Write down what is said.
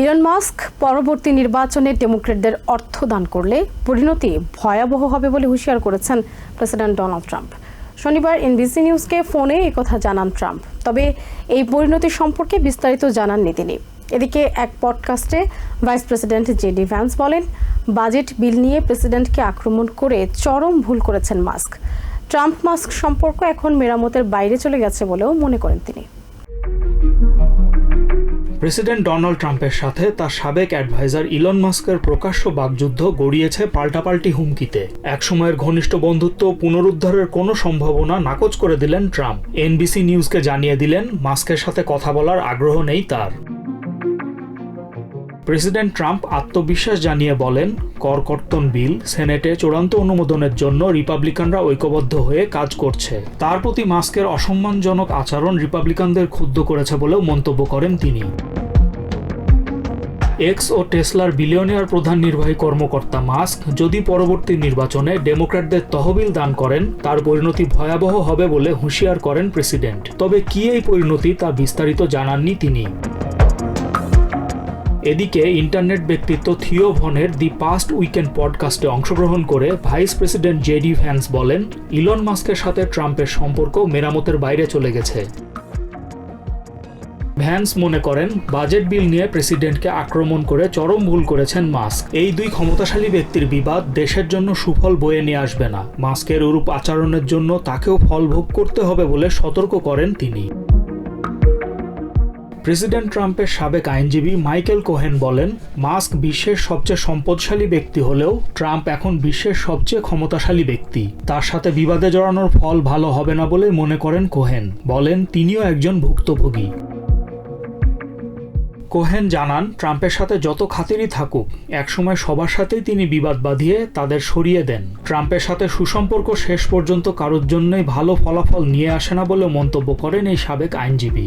Elon Musk পরবর্তী নির্বাচনে ডেমোক্রেটদের অর্থ দান করলে পরিণতি ভয়াবহ হবে বলে হুঁশিয়ার করেছেন প্রেসিডেন্ট ডোনাল্ড ট্রাম্প। শনিবার এনবিসি নিউজকে ফোনে কথা জানান ট্রাম্প, তবে এই পরিণতি সম্পর্কে বিস্তারিত জানাননি তিনি। এদিকে এক পডকাস্টে ভাইস প্রেসিডেন্ট জেডি ভ্যান্স বলেন, বাজেট বিল নিয়ে প্রেসিডেন্টকে আক্রমণ করে চরম ভুল করেছেন মাস্ক। ট্রাম্প মাস্ক সম্পর্ক এখন মেরামতের বাইরে চলে গেছে বলেও মনে করেন তিনি। প্রেসিডেন্ট ডোনাল্ড ট্রাম্পের সাথে তার সাবেক অ্যাডভাইজার ইলন মাস্কের প্রকাশ্য বাকযুদ্ধ গড়িয়েছে পাল্টাপাল্টি হুমকিতে। একসময়ের ঘনিষ্ঠ বন্ধুত্ব পুনরুদ্ধারের কোনো সম্ভাবনা নাকচ করে দিলেন ট্রাম্প। এনবিসি নিউজকে জানিয়ে দিলেন, মাস্কের সাথে কথা বলার আগ্রহ নেই তার। প্রেসিডেন্ট ট্রাম্প আত্মবিশ্বাস জানিয়ে বলেন করকর্তন বিল সেনেটে চূড়ান্ত অনুমোদনের জন্য রিপাবলিকানরা ঐক্যবদ্ধ হয়ে কাজ করছে। তার প্রতি মাস্কের অসম্মানজনক আচরণ রিপাবলিকানদের ক্ষুব্ধ করেছে বলেও মন্তব্য করেন তিনি। এক্স ও টেসলার বিলিয়নিয়ার প্রধান নির্বাহী কর্মকর্তা মাস্ক যদি পরবর্তী নির্বাচনে ডেমোক্র্যাটদের তহবিল দান করেন, তার পরিণতি ভয়াবহ হবে বলে হুঁশিয়ার করেন প্রেসিডেন্ট। তবে কি এই পরিণতি তা বিস্তারিত জানাননি তিনি। এদিকে ইন্টারনেট ব্যক্তিত্ব থিও ভনের দি পাস্ট উইকেন্ড পডকাস্টে অংশগ্রহণ করে ভাইস প্রেসিডেন্ট জেডি ভ্যান্স বলেন, ইলন মাস্কের সাথে ট্রাম্পের সম্পর্ক মেরামতের বাইরে চলে গেছে। ভ্যান্স মনে করেন, বাজেট বিল নিয়ে প্রেসিডেন্টকে আক্রমণ করে চরম ভুল করেছেন মাস্ক। এই দুই ক্ষমতাশালী ব্যক্তির বিবাদ দেশের জন্য সুফল বয়ে নিয়ে আসবে না। মাস্কের ওরূপ আচরণের জন্য তাকেও ফল ভোগ করতে হবে বলে সতর্ক করেন তিনি। প্রেসিডেন্ট ট্রাম্পের সাবেক আইনজীবী মাইকেল কোহেন বলেন, মাস্ক বিশ্বের সবচেয়ে সম্পদশালী ব্যক্তি হলেও ট্রাম্প এখন বিশ্বের সবচেয়ে ক্ষমতাশালী ব্যক্তি। তার সাথে বিবাদে জড়ানোর ফল ভালো হবে না বলে মনে করেন কোহেন। বলেন, তিনিও একজন ভুক্তভোগী। কোহেন জানান, ট্রাম্পের সাথে যত খাতিরই থাকুক, একসময় সবার সাথেই তিনি বিবাদ বাঁধিয়ে তাদের সরিয়ে দেন। ট্রাম্পের সাথে সুসম্পর্ক শেষ পর্যন্ত কারোর জন্যই ভালো ফলাফল নিয়ে আসে না বলে মন্তব্য করেন এই সাবেক আইনজীবী।